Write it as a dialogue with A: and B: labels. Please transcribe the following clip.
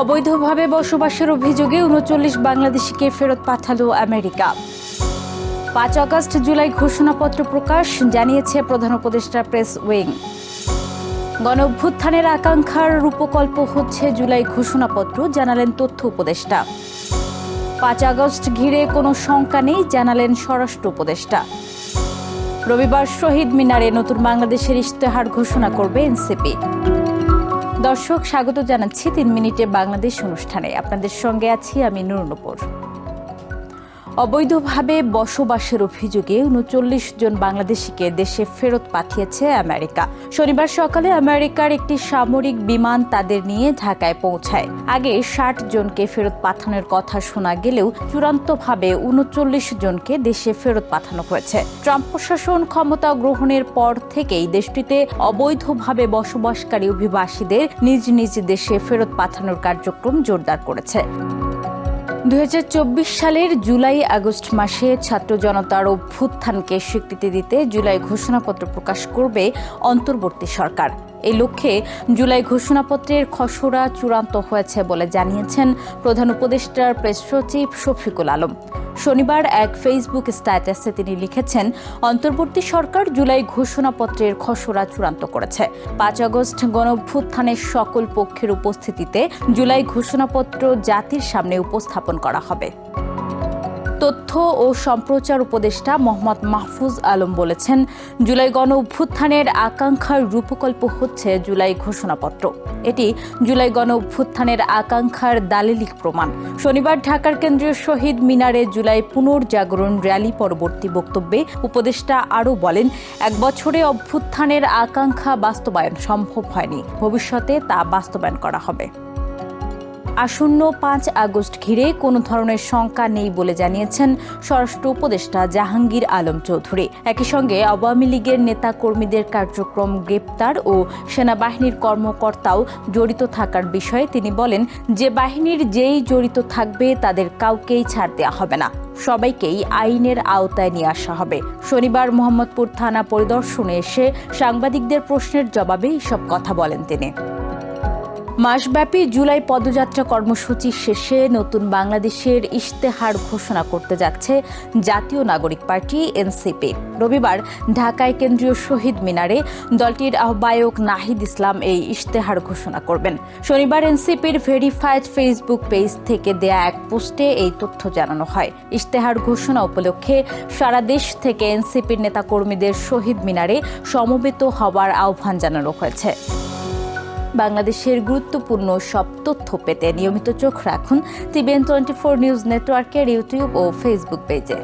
A: অবৈধভাবে বসবাসের অভিযোগে উনচল্লিশ বাংলাদেশিকে ফেরত পাঠালো আমেরিকা। পাঁচ আগস্ট জুলাই ঘোষণাপত্র প্রকাশ জানিয়েছে প্রধান উপদেষ্টা প্রেস উইং। গণ অভ্যুত্থানের আকাঙ্ক্ষার রূপকল্প হচ্ছে জুলাই ঘোষণাপত্র, জানালেন তথ্য উপদেষ্টা। পাঁচ আগস্ট ঘিরে কোনো শঙ্কা নেই, জানালেন স্বরাষ্ট্র উপদেষ্টা। রবিবার শহীদ মিনারে নতুন বাংলাদেশের ইশতেহার ঘোষণা করবে এনসিপি। দর্শক স্বাগত জানাচ্ছি তিন মিনিটে বাংলাদেশ অনুষ্ঠানে। আপনাদের সঙ্গে আছি আমি নুরনপুর অবৈধভাবে বসবাসের অভিযোগে উনচল্লিশ জন বাংলাদেশিকে দেশে ফেরত পাঠিয়েছে আমেরিকা। শনিবার সকালে আমেরিকার একটি সামরিক বিমান তাদের নিয়ে ঢাকায় পৌঁছায়। আগে ষাট জনকে ফেরত পাঠানোর কথা শোনা গেলেও চূড়ান্তভাবে উনচল্লিশ জনকে দেশে ফেরত পাঠানো হয়েছে। ট্রাম্প প্রশাসন ক্ষমতা গ্রহণের পর থেকেই দেশটিতে অবৈধভাবে বসবাসকারী অভিবাসীদের নিজ নিজ দেশে ফেরত পাঠানোর কার্যক্রম জোরদার করেছে। দু হাজার চব্বিশ সালের জুলাই আগস্ট মাসে ছাত্র জনতার অভ্যুত্থানকে স্বীকৃতি দিতে জুলাই ঘোষণাপত্র প্রকাশ করবে অন্তর্বর্তী সরকার। এই লক্ষ্যে জুলাই ঘোষণাপত্রের খসড়া চূড়ান্ত হয়েছে বলে জানিয়েছেন প্রধান উপদেষ্টার প্রেস সচিব শফিকুল আলম। শনিবার এক ফেসবুক স্ট্যাটাসে তিনি লিখেছেন, অন্তর্বর্তী সরকার জুলাই ঘোষণাপত্রের খসড়া চূড়ান্ত করেছে। পাঁচ আগস্ট গণভ্যুত্থানের সকল পক্ষের উপস্থিতিতে জুলাই ঘোষণাপত্র জাতির সামনে উপস্থাপন করা হবে। তথ্য ও সম্প্রচার উপদেষ্টা মোহাম্মদ মাহফুজ আলম বলেছেন, জুলাই গণ অভ্যুত্থানের আকাঙ্ক্ষার রূপকল্প হচ্ছে জুলাই ঘোষণাপত্র। এটি জুলাই গণ অভ্যুত্থানের আকাঙ্ক্ষার দালিলিক প্রমাণ। শনিবার ঢাকার কেন্দ্রীয় শহীদ মিনারে জুলাই পুনর্জাগরণ র্যালি পরবর্তী বক্তব্যে উপদেষ্টা আরও বলেন, এক বছরে অভ্যুত্থানের আকাঙ্ক্ষা বাস্তবায়ন সম্ভব হয়নি। ভবিষ্যতে তা বাস্তবায়ন করা হবে। আসন্ন পাঁচ আগস্ট ঘিরে কোনো ধরনের শঙ্কা নেই বলে জানিয়েছেন স্বরাষ্ট্র উপদেষ্টা জাহাঙ্গীর আলম চৌধুরী। একই সঙ্গে আওয়ামী লীগের নেতা কর্মীদের কার্যক্রম গ্রেপ্তার ও সেনাবাহিনীর কর্মকর্তাও জড়িত থাকার বিষয়ে তিনি বলেন, যে বাহিনীর যেই জড়িত থাকবে তাদের কাউকেই ছাড় দেওয়া হবে না। সবাইকেই আইনের আওতায় নিয়ে আসা হবে। শনিবার মোহাম্মদপুর থানা পরিদর্শনে এসে সাংবাদিকদের প্রশ্নের জবাবে এসব কথা বলেন তিনি। মাসব্যাপী জুলাই পদযাত্রা কর্মসূচি শেষে নতুন বাংলাদেশের ইশতেহার ঘোষণা করতে যাচ্ছে জাতীয় নাগরিক পার্টি, এনসিপি। রবিবার ঢাকায় কেন্দ্রীয় শহীদ মিনারে দলটির আহ্বায়ক নাহিদ ইসলাম এই ইশতেহার ঘোষণা করবেন। শনিবার এনসিপির ভেরিফাইড ফেসবুক পেজ থেকে দেয়া এক পোস্টে এই তথ্য জানানো হয়। ইশতেহার ঘোষণা উপলক্ষে সারা দেশ থেকে এনসিপির নেতাকর্মীদের শহীদ মিনারে সমবেত হওয়ার আহ্বান জানানো হয়েছে। বাংলাদেশের গুরুত্বপূর্ণ সব তথ্য পেতে নিয়মিত চোখ রাখুন টিভিএন টোয়েন্টি ফোর নিউজ নেটওয়ার্কের ইউটিউব ও ফেসবুক পেজে।